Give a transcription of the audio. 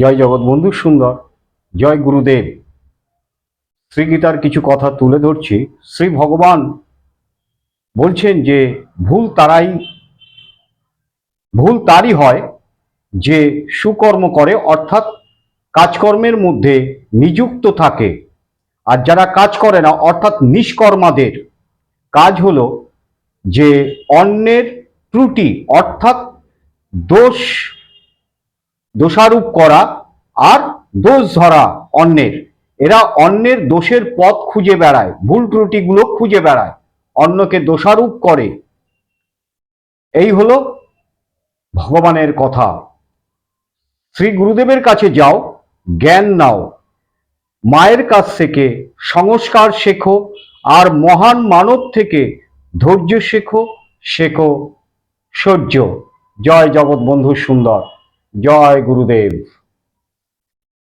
জয় জগৎবন্ধু সুন্দর, জয় গুরুদেব। শ্রীগীতার কিছু কথা তুলে ধরছি। শ্রী ভগবান বলছেন যে, ভুল তারাই, ভুল তারই হয় যে সুকর্ম করে, অর্থাৎ কাজকর্মের মধ্যে নিযুক্ত থাকে। আর যারা কাজ করে না, অর্থাৎ নিষ্কর্মাদের, কাজ হলো যে অন্যের ত্রুটি, অর্থাৎ দোষ দোষারোপ করা আর দোষ ধরা অন্যের। এরা অন্যের দোষের পথ খুঁজে বেড়ায়, ভুল ত্রুটিগুলো খুঁজে বেড়ায়, অন্যকে দোষারোপ করে। এই হলো ভগবানের কথা। শ্রী গুরুদেবের কাছে যাও, জ্ঞান নাও। মায়ের কাছ থেকে সংস্কার শেখো আর মহান মানব থেকে ধৈর্য শেখো শেখো, সহ্য। জয় জগৎ বন্ধু সুন্দর। জয় গুরুদেব